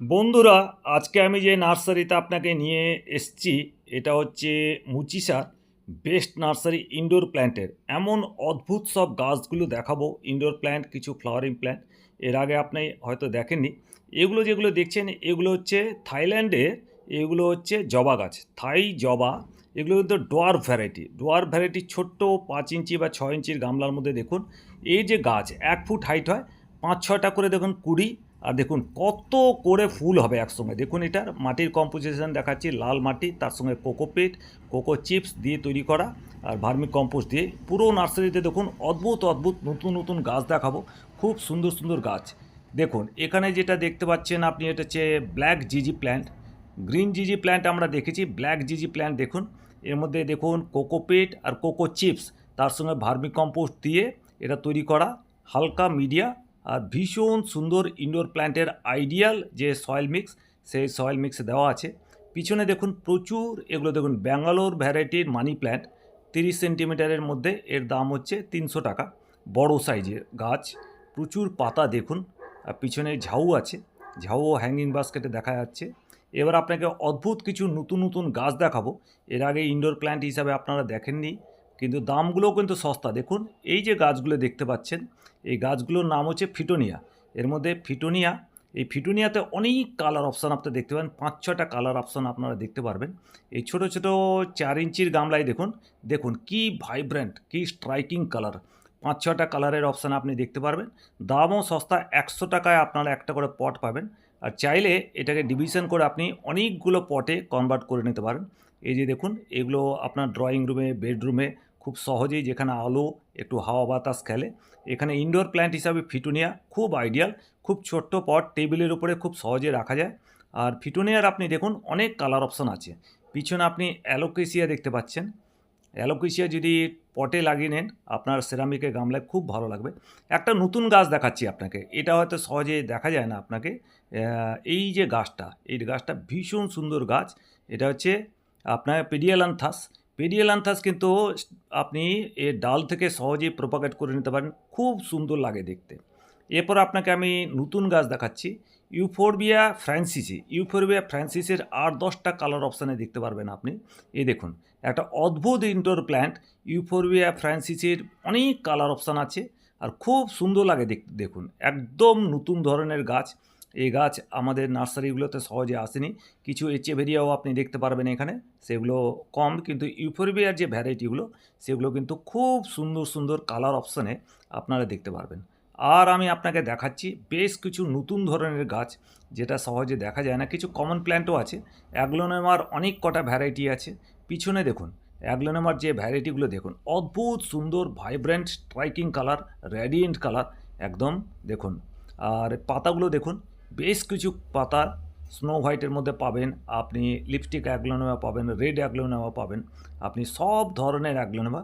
বন্ধুরা, আজকে আমি যে নার্সারিতে আপনাকে নিয়ে এসছি, এটা হচ্ছে মুচিসার বেস্ট নার্সারি ইনডোর প্ল্যান্টের। এমন অদ্ভুত সব গাছগুলো দেখাবো, ইনডোর প্ল্যান্ট, কিছু ফ্লাওয়ারিং প্ল্যান্ট, এর আগে আপনি হয়তো দেখেননি। এগুলো যেগুলো দেখছেন, এগুলো হচ্ছে থাইল্যান্ডের এগুলো হচ্ছে জবা গাছ, থাই জবা, এগুলো কিন্তু ডোয়ার ভ্যারাইটি। ডোয়ার ভ্যারাইটি ছোট্ট পাঁচ ইঞ্চি বা ছয় ইঞ্চির গামলার মধ্যে দেখুন, এই যে গাছ এক ফুট হাইট হয়, পাঁচ ছয়টা করে দেখুন কুড়ি আর দেখুন কত করে ফুল হবে একসঙ্গে। দেখুন এটার মাটির কম্পোজিশন দেখাচ্ছি, লাল মাটি, তার সঙ্গে কোকোপিট কোকো চিপস দিয়ে তৈরি করা আর ভার্মি কম্পোস্ট দিয়ে। পুরো নার্সারিতে দেখুন অদ্ভুত অদ্ভুত নতুন নতুন গাছ দেখাবো। খুব সুন্দর সুন্দর গাছ। দেখুন এখানে যেটা দেখতে পাচ্ছেন আপনি, এটা হচ্ছে ব্ল্যাক জিজি প্ল্যান্ট গ্রিন জিজি প্ল্যান্ট আমরা দেখেছি ব্ল্যাক জিজি প্ল্যান্ট দেখুন। এর মধ্যে দেখুন কোকোপিট আর কোকো চিপস তার সঙ্গে ভার্মি কম্পোস্ট দিয়ে এটা তৈরি করা, হালকা মিডিয়া আর ভীষণ সুন্দর ইনডোর প্ল্যান্টের আইডিয়াল যে সয়েল মিক্স সেই সয়েল মিক্স দেওয়া আছে। পিছনে দেখুন প্রচুর, এগুলো দেখুন ব্যাঙ্গালোর ভ্যারাইটির মানি প্ল্যান্ট তিরিশ সেন্টিমিটারের মধ্যে এর দাম হচ্ছে তিনশো টাকা। বড় সাইজের গাছ, প্রচুর পাতা দেখুন, আর পিছনে ঝাউ আছে ঝাউ ও হ্যাঙ্গিং বাস্কেটে দেখা যাচ্ছে। এবার আপনাকে অদ্ভুত কিছু নতুন নতুন গাছ দেখাবো। এর আগে ইনডোর প্ল্যান্ট হিসাবে আপনারা দেখেননি। কিন্তু দামগুলোও কিন্তু সস্তা। দেখুন, এই যে গাছগুলো দেখতে পাচ্ছেন, এই গাছগুলোর নাম হচ্ছে ফিটোনিয়া। এর মধ্যে ফিটোনিয়া, এই ফিটোনিয়াতে অনেক কালার অপশান আপনি দেখতে পাবেন, পাঁচ ছটা কালার অপশান আপনারা দেখতে পারবেন। এই ছোট ছোট চার ইঞ্চির গামলায় দেখুন দেখুন কি ভাইব্রেন্ট কি স্ট্রাইকিং কালার পাঁচ ছটা কালারের অপশান আপনি দেখতে পারবেন। দামও সস্তা, একশো টাকায় আপনারা একটা করে পট পাবেন। আর চাইলে এটাকে ডিভিশন করে আপনি অনেকগুলো পটে কনভার্ট করে নিতে পারেন। এই যে দেখুন, এগুলো আপনার ড্রয়িং রুমে বেডরুমে খুব সহজেই যেখানে আলো, একটু হাওয়া বাতাস খেলে। এখানে ইনডোর প্ল্যান্ট হিসাবে ফিটুনিয়া খুব আইডিয়াল খুব ছোট্ট পট টেবিলের উপরে খুব সহজে রাখা যায়। আর ফিটুনিয়ার আপনি দেখুন অনেক কালার অপশন আছে। পিছনে আপনি অ্যালোকেসিয়া দেখতে পাচ্ছেন। অ্যালোকেসিয়া যদি পটে লাগিয়ে নেন, আপনার সেরামিকের গামলায় খুব ভালো লাগবে। একটা নতুন গাছ দেখাচ্ছি আপনাকে, এটা হয়তো সহজে দেখা যায় না আপনাকে। এই যে গাছটা, এই গাছটা ভীষণ সুন্দর গাছ। এটা হচ্ছে আপনার পেডিয়ালান্থাস পেডিয়ালান্থাস কিন্তু আপনি এর ডাল থেকে সহজেই প্রোপাগেট করে নিতে পারেন, খুব সুন্দর লাগে দেখতে। এরপর আপনাকে আমি নতুন গাছ দেখাচ্ছি ইউফোরবিয়া ফ্রান্সিসি ইউফোরবিয়া ফ্রান্সিসের আট দশটা কালার অপশানে দেখতে পারবেন আপনি। এই দেখুন, একটা অদ্ভুত ইনডোর প্ল্যান্ট ইউফোরবিয়া ফ্রান্সিসের অনেক কালার অপশান আছে, আর খুব সুন্দর লাগে দেখতে দেখুন, একদম নতুন ধরনের গাছ। এই গাছ আমাদের নার্সারিগুলোতে সহজে আসেনি। কিছু এচেভেরিয়াও আপনি দেখতে পারবেন এখানে। সেগুলো কম কিন্তু ইউফোরবিয়ার যে ভ্যারাইটিগুলো, সেগুলো কিন্তু খুব সুন্দর সুন্দর কালার অপশানে আপনারা দেখতে পারবেন। আর আমি আপনাকে দেখাচ্ছি বেশ কিছু নতুন ধরনের গাছ, যেটা সহজে দেখা যায় না। কিছু কমন প্ল্যান্টও আছে। অ্যাগ্লোনেমার অনেক কটা ভ্যারাইটি আছে। পিছনে দেখুন অ্যাগ্লোনেমার যে ভ্যারাইটিগুলো দেখুন, অদ্ভুত সুন্দর vibrant striking colour radiant colour একদম দেখুন। আর পাতাগুলো দেখুন বেশ কিছু পাতা স্নো হোয়াইটের মধ্যে পাবেন। আপনি লিপস্টিক অ্যাগ্লোনেমা পাবেন রেড অ্যাগ্লোনেমা পাবেন। আপনি সব ধরনের অ্যাগ্লোনেমা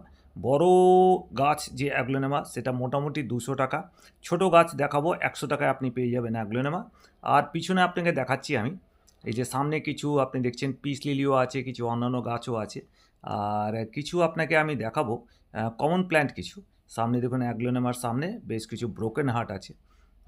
বড় গাছ যে অ্যাগ্লোনেমা সেটা মোটামুটি দুশো টাকা। ছোট গাছ দেখাবো, একশো টাকায় আপনি পেয়ে যাবেন অ্যাগ্লোনেমা আর পিছনে আপনাকে দেখাচ্ছি আমি, এই যে সামনে কিছু আপনি দেখছেন পিস লিলিও আছে, কিছু অন্যান্য গাছও আছে। আর কিছু আপনাকে আমি দেখাবো কমন প্ল্যান্ট কিছু। সামনে দেখুন অ্যাগ্লোনেমার সামনে বেশ কিছু ব্রোকেন হার্ট আছে।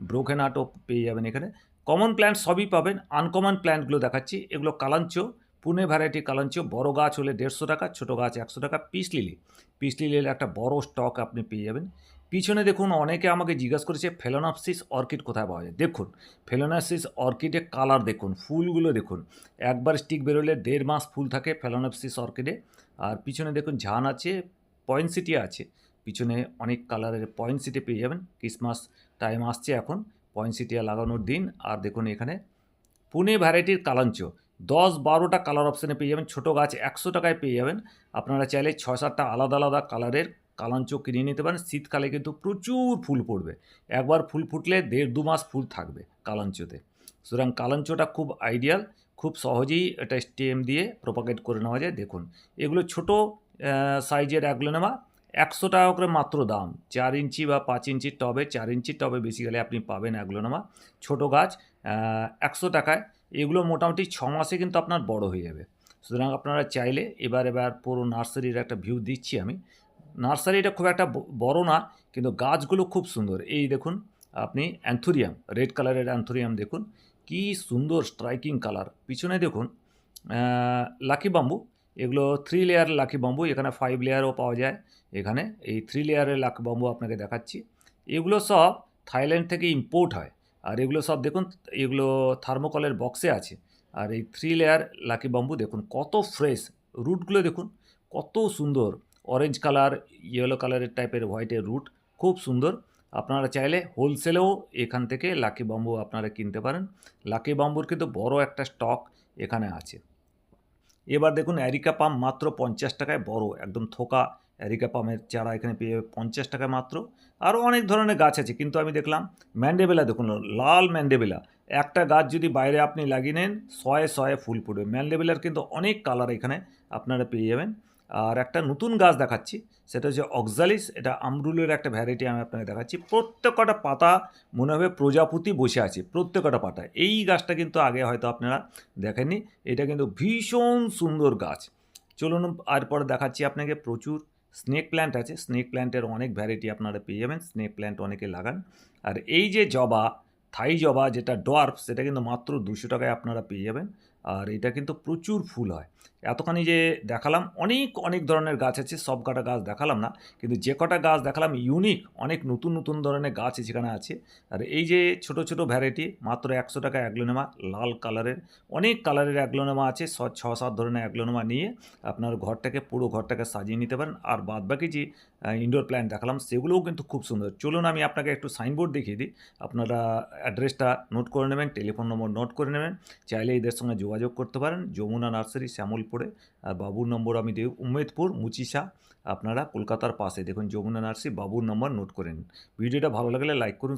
ব্রোকেন হার্টও পেয়ে যাবেন এখানে। কমন প্ল্যান্ট সবই পাবেন। আনকমন প্ল্যান্টগুলো দেখাচ্ছি। এগুলো কালাঞ্চ। পুনে ভ্যারাইটি কালাঞ্চ। বড় গাছ হলে দেড়শো টাকা, ছোটো গাছ একশো টাকা। পিস লিলি পিস লিলির একটা বড় স্টক আপনি পেয়ে যাবেন। পিছনে দেখুন, অনেকে আমাকে জিজ্ঞাসা করেছে ফেলোনাপসিস অর্কিড কোথায় পাওয়া যায়? দেখুন ফেলোনাপসিস অর্কিডে কালার দেখুন, ফুলগুলো দেখুন। একবার স্টিক বেরোলে দেড় মাস ফুল থাকে ফেলোনাপসিস অর্কিডে আর পিছনে দেখুন, ঝান আছে পয়েন্টসিটি আছে। পিছনে অনেক কালারের পয়েন্টসিটি পেয়ে যাবেন। ক্রিসমাস টাইম আসছে এখন পয়েন্টসিটিয়া লাগানোর দিন। আর দেখুন এখানে, পুনে ভ্যারাইটির কালাঞ্চ, দশ বারোটা কালার অপশানে পেয়ে যাবেন। ছোটো গাছ একশো টাকায় পেয়ে যাবেন। আপনারা চাইলে ছয় সাতটা আলাদা আলাদা কালারের কালাঞ্চ কিনে নিতে পারেন। শীতকালে কিন্তু প্রচুর ফুল পড়বে একবার ফুল ফুটলে দেড় দু মাস ফুল থাকবে কালাঞ্চতে। সুতরাং কালাঞ্চটা খুব আইডিয়াল খুব সহজেই এটা স্টেম দিয়ে প্রোপাগেট করে নেওয়া যায়। দেখুন, এগুলো ছোটো সাইজের অ্যাগ্লোনেমা একশো টাকা করে মাত্র দাম। চার ইঞ্চি বা পাঁচ ইঞ্চির টবে, চার ইঞ্চির টবে বেশি গেলে আপনি পাবেন অ্যাগ্লোনেমা। ছোটো গাছ একশো টাকায়। এগুলো মোটামুটি ছ মাসে কিন্তু আপনার বড় হয়ে যাবে। সুতরাং আপনারা চাইলে এবার এবার পুরো নার্সারির একটা ভিউ দিচ্ছি আমি। নার্সারিটা খুব একটা বড় না, কিন্তু গাছগুলো খুব সুন্দর। এই দেখুন, আপনি অ্যান্থুরিয়াম, রেড কালারের অ্যান্থুরিয়াম দেখুন। কি সুন্দর স্ট্রাইকিং কালার। পিছনে দেখুন লাকি বাম্বু। এগুলো থ্রি লেয়ার লাকি বাম্বু এখানে ফাইভ লেয়ারও পাওয়া যায়। এখানে এই থ্রি লেয়ারের লাকি বাম্বু আপনাকে দেখাচ্ছি। এগুলো সব থাইল্যান্ড থেকে ইম্পোর্ট হয়। আর এগুলো সব দেখুন, এগুলো থার্মোকলের বক্সে আছে। আর এই থ্রি লেয়ার লাকি বাম্বু দেখুন, কত ফ্রেশ রুটগুলো দেখুন, কত সুন্দর। অরেঞ্জ কালার ইয়েলো কালারের টাইপের হোয়াইটের রুট খুব সুন্দর। আপনারা চাইলে হোলসেলেও এখান থেকে লাকি বাম্বু আপনারা কিনতে পারেন। লাকি বাম্বুর কিন্তু বড় একটা স্টক এখানে আছে। এবার দেখুন অ্যারিকা পাম্প মাত্র পঞ্চাশ টাকায় বড়, একদম থোকা। অ্যারিকা পামের চারা এখানে পেয়ে যাবে পঞ্চাশ টাকায় মাত্র। আরও অনেক ধরনের গাছ আছে, কিন্তু আমি দেখলাম ম্যান্ডেবেলা দেখুন লাল ম্যান্ডেবেলা একটা গাছ যদি বাইরে আপনি লাগিয়ে নেন, শয়ে শয়ে ফুল ফুটবে। ম্যান্ডেবেলার কিন্তু অনেক কালার এখানে আপনারা পেয়ে যাবেন। আর একটা নতুন গাছ দেখাচ্ছি, সেটা হচ্ছে অক্সালিস। এটা আমরুলের একটা ভ্যারাইটি আমি আপনাকে দেখাচ্ছি। প্রত্যেকটা পাতা মনে হবে প্রজাপতি বসে আছে, প্রত্যেকটা পাতা। এই গাছটা কিন্তু আগে হয়তো আপনারা দেখেননি। এটা কিন্তু ভীষণ সুন্দর গাছ। চলুন এরপরে দেখাচ্ছি আপনাকে প্রচুর স্নেক প্ল্যান্ট আছে। স্নেক প্ল্যান্টের অনেক ভ্যারাইটি আপনারা পেয়ে যাবেন। স্নেক প্ল্যান্ট অনেকে লাগান। আর এই যে জবা, থাই জবা, যেটা ডোয়ার্ফ সেটা কিন্তু মাত্র দুশো টাকায় আপনারা পেয়ে যাবেন। আর এটা কিন্তু প্রচুর ফুল হয়। এতখানি যে দেখালাম, অনেক অনেক ধরনের গাছ আছে, সব কটা গাছ দেখালাম না, কিন্তু যে কটা গাছ দেখালাম ইউনিক অনেক নতুন নতুন ধরনের গাছ সেখানে আছে। আর এই যে ছোট ছোট ভ্যারাইটি মাত্র একশো টাকা অ্যাগ্লোনেমা লাল কালারের অনেক কালারের অ্যাগ্লোনেমা আছে, ছ ছ, সাত ধরনের অ্যাগ্লোনেমা নিয়ে আপনার ঘরটাকে, পুরো ঘরটাকে সাজিয়ে নিতে পারেন। আর বাদ বাকি যে ইনডোর প্ল্যান্ট দেখালাম, সেগুলোও কিন্তু খুব সুন্দর। চলুন আমি আপনাকে একটু সাইনবোর্ড দেখিয়ে দিই। আপনারা অ্যাড্রেসটা নোট করে নেবেন টেলিফোন নম্বর নোট করে নেবেন। চাইলে এদের সঙ্গে যোগাযোগ করতে পারেন। যমুনা নার্সারি শ্যামলপুরে। আর বাবুর নম্বর আমি দেব উমেদপুর মুচিসা আপনারা কলকাতার পাশে দেখুন, যমুনা নার্সারি বাবুর নম্বর নোট করে নিন। ভিডিওটা ভালো লাগলে লাইক করুন